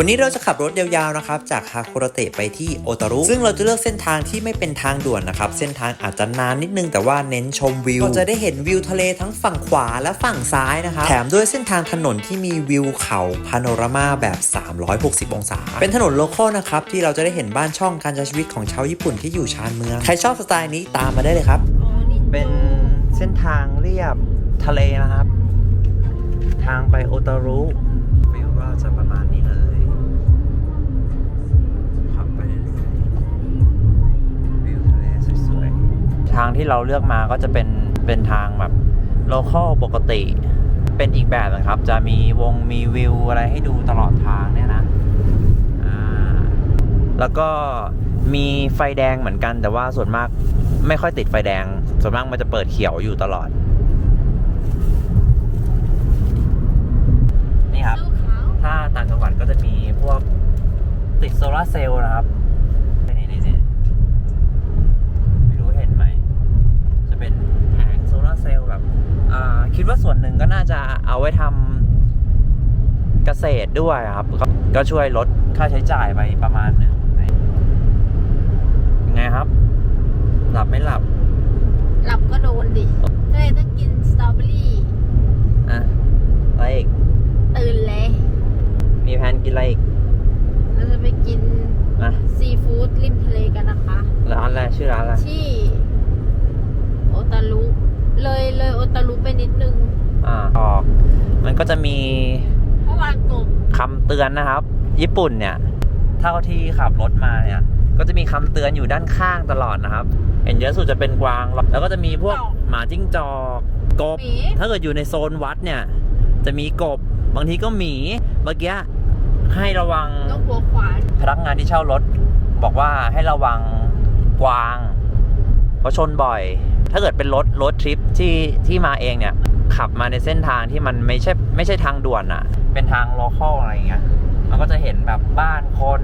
วันนี้เราจะขับรถยาวๆนะครับจากฮาคุระเตะไปที่โอตารุซึ่งเราจะเลือกเส้นทางที่ไม่เป็นทางด่วนนะครับเส้นทางอาจจะนานนิดนึงแต่ว่าเน้นชมวิวก็จะได้เห็นวิวทะเลทั้งฝั่งขวาและฝั่งซ้ายนะครับแถมด้วยเส้นทางถนนที่มีวิวเขาพาโนรามาแบบ 360 องศา เป็นถนนโลคอลนะครับที่เราจะได้เห็นบ้านช่องการใช้ชีวิตของชาวญี่ปุ่นที่อยู่ชานเมือง ใครชอบสไตล์นี้ตามมาได้เลยครับ เป็นเส้นทางเรียบทะเลนะครับ ทางไปโอตารุ เราเลือกมาก็จะเป็นเป็นทางแบบโลคอลปกติ เป็นอีกแบบนะครับ จะมีวงมีวิวอะไรให้ดูตลอดทางเนี่ยนะอ่าแล้วก็มีไฟแดงเหมือนกัน แต่ว่าส่วนมากไม่ค่อยติดไฟแดง ส่วนมากมันจะเปิดเขียวอยู่ตลอด นี่ครับ ถ้าต่างจังหวัดก็จะมีพวกติดโซลาร์เซลล์นะครับ นี่นี่นี่ไม่รู้เห็นไหม จะเป็นแผงโซลาร์เซลล์แบบ อ่า คิดว่าส่วนหนึ่งก็น่าจะเอา ไว้ทำเกษตรด้วยครับก็ก็ช่วยลดค่าใช้จ่ายไปประมาณหนึงยังไงครับ หลับไม่หลับ หลับก็โดนดิก็เลยต้องกินสตรอเบอรี่อะอะไรอีกตื่นเลยมีแผนกินอะไรอีกเราจะไปกินอะซีฟู้ดริมทะเลกันนะคะร้านอะไรชื่อร้านอะไรที่โอตารุเลยเลยโอตารุไปนิดนึง อ่าออก มันก็จะมีเมื่อวานกบคำเตือนนะครับ ญี่ปุ่นเนี่ย เท่าที่ขับรถมาเนี่ย ก็จะมีคำเตือนอยู่ด้านข้างตลอดนะครับเห็นเยอะสุดจะเป็นกวาง แล้วก็จะมีพวกหมาจิ้งจอกกบหมีถ้าเกิดอยู่ในโซนวัดเนี่ย จะมีกบบางทีก็หมีเมื่อกี้ให้ระวังนกหัวขวานพนักงานที่เช่ารถ บอกว่าให้ระวังกวาง เพราะชนบ่อย ถ้าเกิดเป็นรถรถทริปที่ที่มาเองเนี่ย ขับมาในเส้นทางที่มันไม่ใช่ไม่ใช่ทางด่วนอะเป็นทางโลคอลอะไรเงี้ยมันก็จะเห็นแบบบ้านคน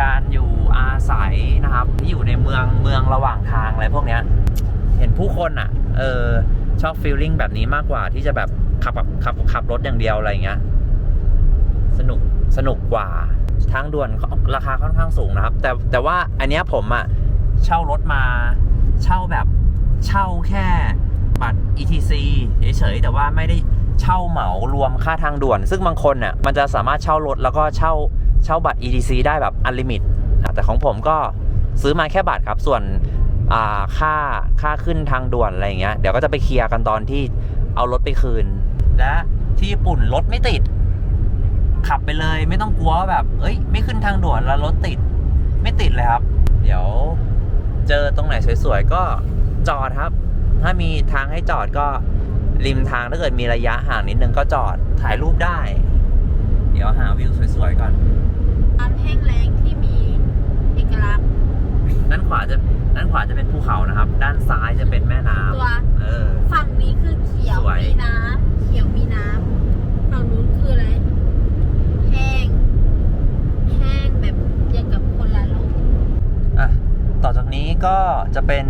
การอยู่อาศัยนะครับ ที่อยู่ในเมืองเมืองระหว่างทางอะไรพวกเนี้ย เห็นผู้คนอะ เออชอบฟีลลิ่งแบบนี้มากกว่าที่จะแบบขับแบบขับขับรถอย่างเดียวอะไรเงี้ยสนุกสนุกกว่าทางด่วนราคาค่อนข้างสูงนะครับ แต่แต่ว่าอันเนี้ยผมอะเช่ารถมาเช่าแบบเช่าแค่ บัตร ETC เฉยๆแต่ว่าไม่ได้เช่าเหมารวมค่าทางด่วน ซึ่งบางคนน่ยมันจะสามารถเช่ารถแล้วก็เช่าเช่าบัตร ETC ได้แบบอันลิมิตแต่ของผมก็ซื้อมาแค่บัตรครับ ส่วนค่าค่าขึ้นทางด่วนอะไรเงี้ยเดี๋ยวก็จะไปเคลียร์กันตอนที่เอารถไปคืน และที่ญี่ปุ่นรถไม่ติด ขับไปเลยไม่ต้องกลัวแบบ เอ้ย ไม่ขึ้นทางด่วนแล้วรถติด ไม่ติดเลยครับ เดี๋ยวเจอตรงไหนสวยๆก็จอดครับ ถ้ามีทางให้จอดก็ริมทางถ้าเกิดมีระยะห่างนิดนึงก็จอดถ่ายรูปได้ เดี๋ยวหาวิวสวยๆก่อนอันแห้งแล้งที่มีเอกลักษณ์ ด้านขวาจะด้านขวาจะเป็นภูเขานะครับ ด้านซ้ายจะเป็นแม่น้ตัวำเออ ฝั่งนี้คือเขียวสวย มีน้ำเขียวมีน้ำฝั่งนู้นคืออะไรแห้ง แห้งแบบอย่างกับคนละโลกอะต่อจากนี้ก็จะเป็น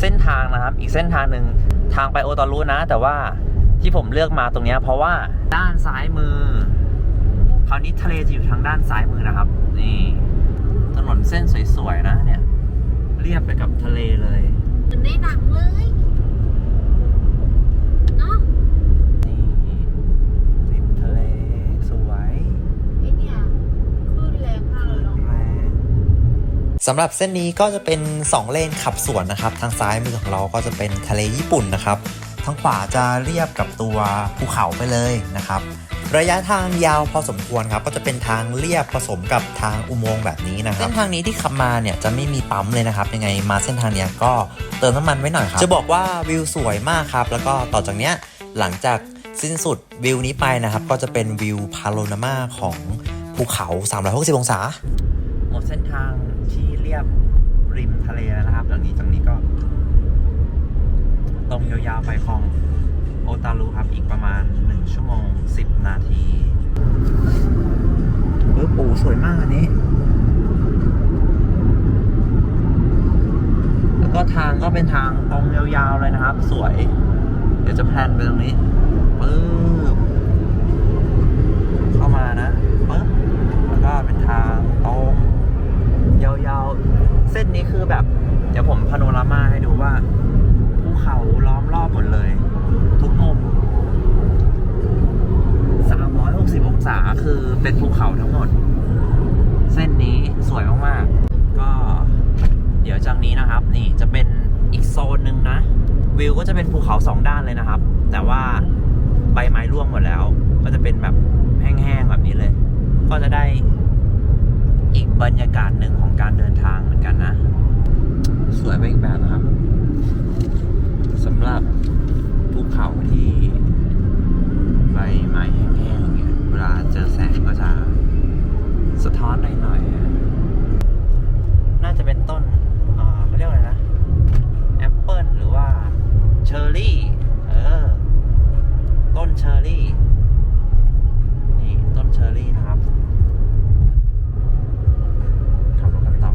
เส้นทางนะครับ อีกเส้นทางหนึ่งทางไปโอตารุนะ แต่ว่าที่ผมเลือกมาตรงนี้เพราะว่าด้านซ้ายมือ คราวนี้ทะเลจะอยู่ทางด้านซ้ายมือนะครับ นี่ถนนเส้นสวยๆนะเนี่ย เรียบไปกับทะเลเลยเหมือนในหนังเลย เนาะ นี่ริมทะเลสวย ไอเนี่ยคลื่นแรงมากเลยเนาะ แรง สำหรับเส้นนี้ก็จะเป็น 2 เลนขับสวนนะครับ ทางซ้ายมือของเราก็จะเป็นทะเลญี่ปุ่นนะครับ ทางขวาจะเรียบกับตัวภูเขาไปเลยนะครับ ระยะทางยาวพอสมควรครับ ก็จะเป็นทางเรียบผสมกับทางอุโมงค์แบบนี้นะครับ เส้นทางนี้ที่ขับมาเนี่ยจะไม่มีปั๊มเลยนะครับ ยังไงมาเส้นทางเนี้ยก็เติมน้ำมันไว้หน่อยครับ จะบอกว่าวิวสวยมากครับ แล้วก็ต่อจากเนี้ยหลังจากสิ้นสุดวิวนี้ไปนะครับ ก็จะเป็นวิวพาโรนามาของภูเขา 360 องศา หมดเส้นทางที่เรี ยบริมทะเลแล้วนะครับจากนี้จากนี้ก็ ตรงยาวๆไปคลองโอตารุครับอีกประมาณ 1 ชั่วโมง 10 นาทีเออปูสวยมากอันนี้ แล้วก็ทางก็เป็นทางตรงยาวๆเลยนะครับ สวย เดี๋ยวจะแพลนไปตรงนี้ปึ๊บเข้ามานะ เส้นนี้คือแบบ เดี๋ยวผมพโนรามาให้ดูว่าภูเขาล้อมรอบหมดเลย ทุกมุม360 องศาคือเป็นภูเขาทั้งหมด เส้นนี้สวยมากๆ ก็เดี๋ยวจากนี้นะครับ นี่จะเป็นอีกโซนหนึ่งนะ วิวก็จะเป็นภูเขาสองด้านเลยนะครับ แต่ว่าใบไม้ร่วงหมดแล้ว ก็จะเป็นแบบแห้งๆแบบนี้เลย ก็จะได้ อีกบรรยากาศหนึ่งของการเดินทางเหมือนกันนะ สวยไปอีกแบบนะครับสำหรับภูเขาที่ใบไม้แห้งๆเนี่ยเวลาเจอแสงก็จะสะท้อนหน่อยๆน่าจะเป็นต้นเอ่อเขาเรียกว่าอะไรนะ แอปเปิลหรือว่าเชอร์รี่ เออ ต้นเชอร์รี่ นี่ต้นเชอร์รี่นะครับ ขับรถกันต่อ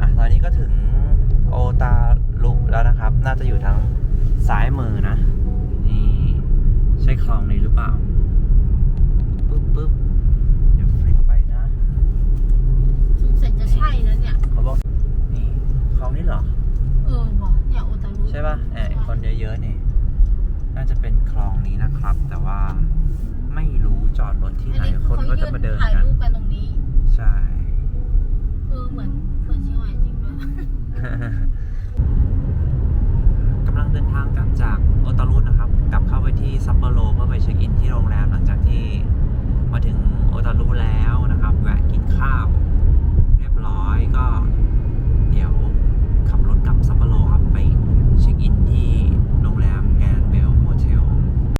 อะ ตอนนี้ ก็ถึงโอตาลุแล้วนะครับ น่าจะอยู่ทางซ้ายมือนะ นี่ใช่คลองนี้หรือเปล่า ปึ๊บปึ๊บเดี๋ยวฟลิปไปนะ สงสัยจะใช่นะเนี่ย เขาบอก นี่คลองนี้เหรอ เออว่ะเนี่ยโอตารุใช่ป่ะแอบคนเยอะๆนี่ น่าจะเป็นคลองนี้นะครับ แต่ว่าไม่รู้จอดรถที่ไหน คนก็จะมาเดินถ่ายกันรูปกันตรงนี้